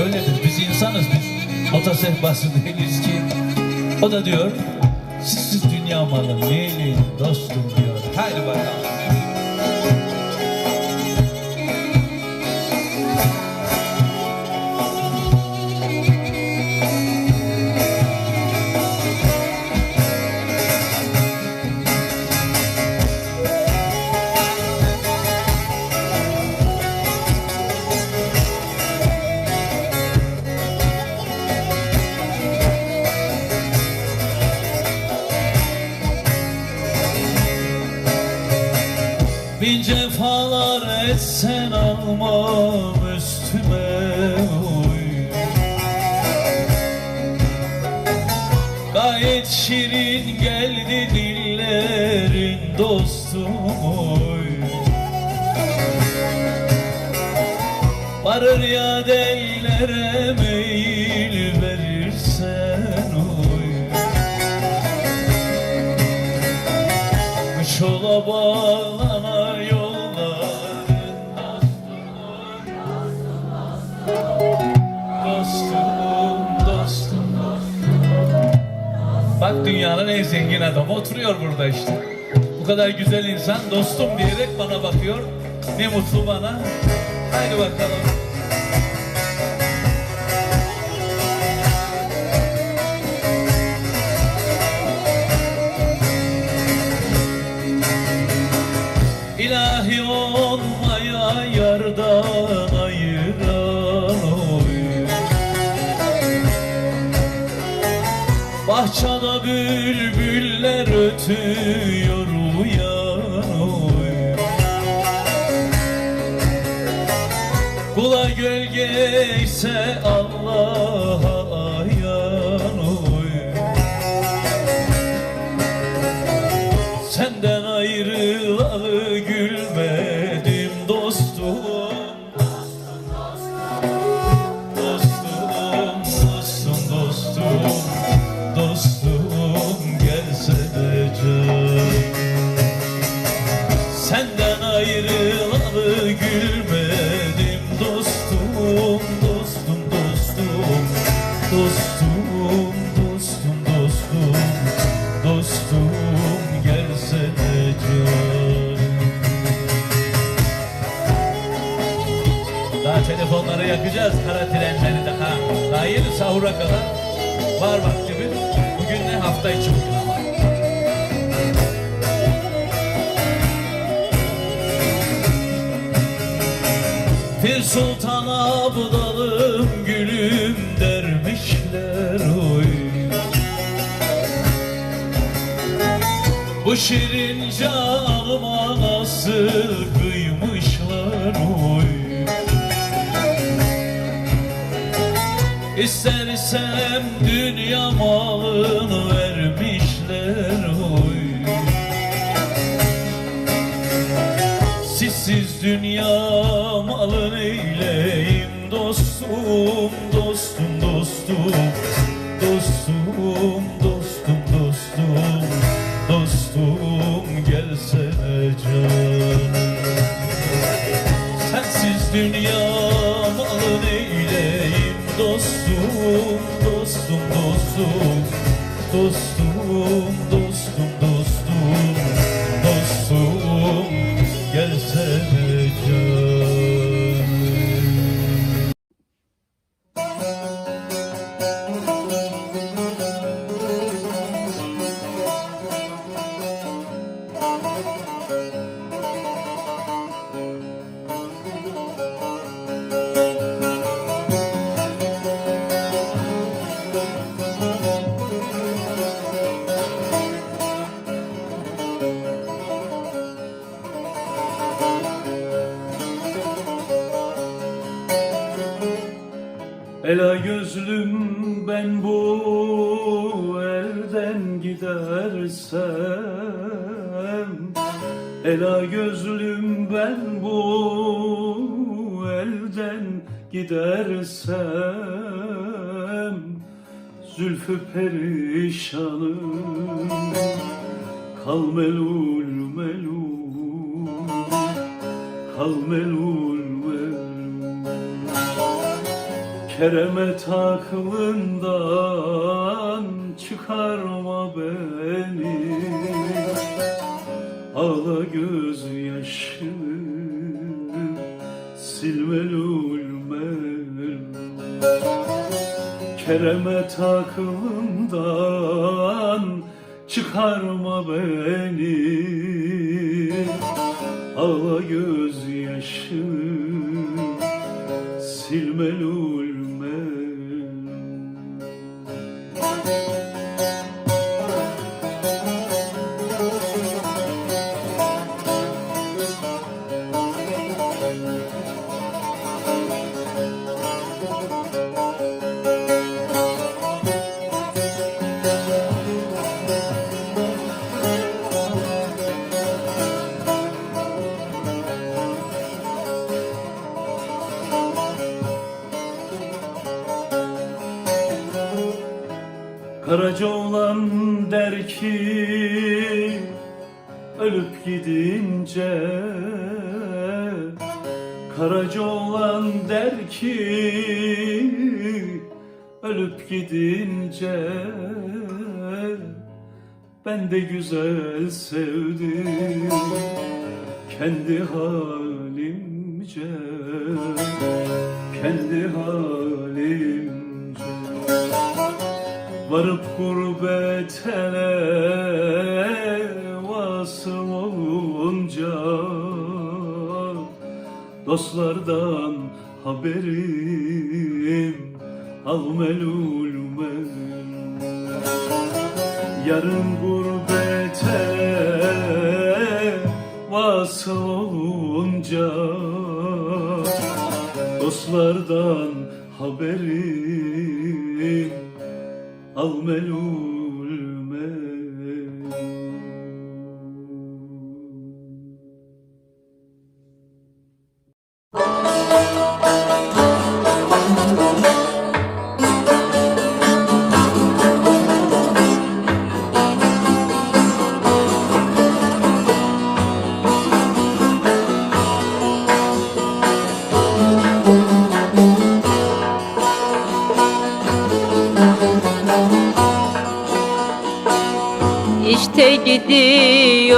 Öyledir. Biz insanız biz. Ota sehpası değiliz ki. O da diyor, sizsiz dünya malı neyleyim dostum diyor. Haydi bakalım. Etsen almam üstüme oy Gayet şirin geldi dillerin dostum oy Varır ya dellere dünyanın en zengin adamı. Oturuyor burada işte. Bu kadar güzel insan dostum diyerek bana bakıyor. Ne mutlu bana. Haydi bakalım oy Kula gölge ayrılalı gülmedim. Dostum Dostum, dostum. Dostum, dostum, dostum. Dostum gelsene can Daha telefonları yakacağız. Kara trenleri daha Daha yeni sahura kadar var vaktimiz. Bugün ne hafta içi bugün ama sultan abdalım gülüm dermişler oy. Bu şirin canıma nasıl kıymışlar oy. İstersem dünya malını vermişler dünya malın eyleyim dostum, dostum, dostum. Dostum, dostum, dostum, dostum gelsene canım. Sensiz dünya malın eyleyim dostum, dostum, dostum. Dostum, Ela gözlüm ben bu elden gidersem Ela gözlüm ben bu elden gidersem Zülfü perişanım Kal melul melul Kal melul melul. Keremet aklından çıkarma beni Ağla gözyaşı silmeli ulmel Keremet aklından çıkarma beni. Ağla gözyaşı silmeli ulmel ölüp gidince Karaca olan der ki ölüp gidince Ben de güzel sevdim kendi halimce Kendi halimce. Varıp gurbet Dostlardan haberim. Al melul melul Yarın gurbete vasıl olunca Dostlardan haberim. Al melul İşte gidiyorum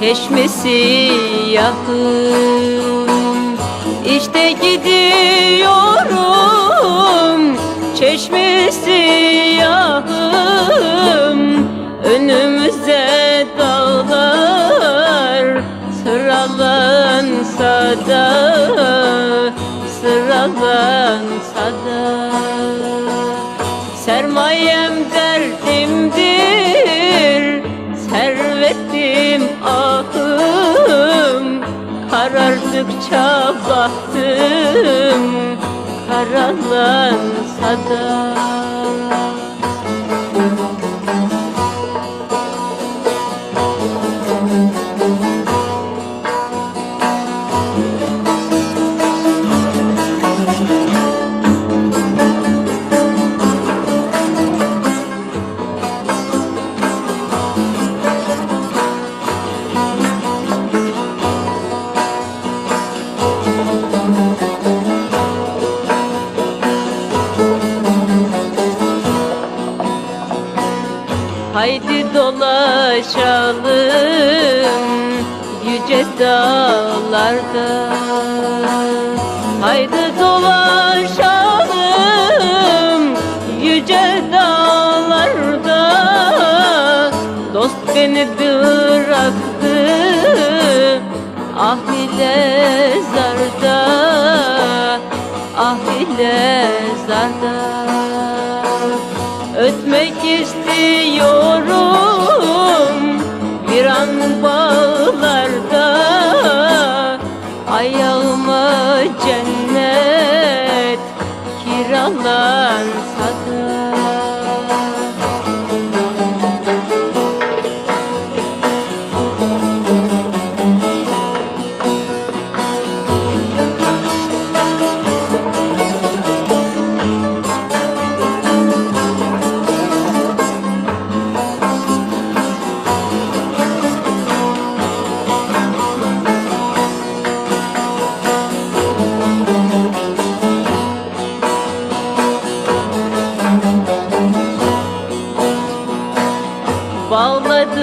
çeşmesi yakın. İşte gidiyorum çeşmesi yakın. Önümüze dağlar sıralansa da Sıralansa da. Sermayem Karardıkça bahtım Karalansa da Haydi dolaşalım yüce dağlarda. Haydi dolaşalım yüce dağlarda. Dost beni bıraktı ah ile zarda Ah ile zarda Ötmek istiyorum. Bir an bağlarda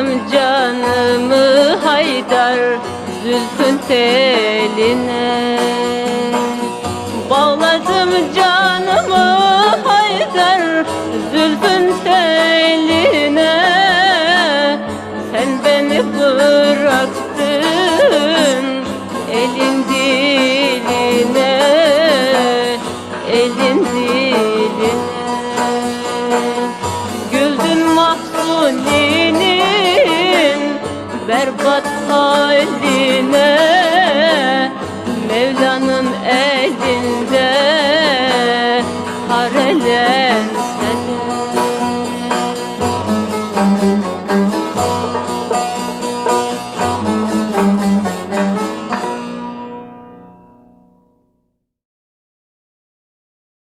Attım canımı Haydar Zülfün teline.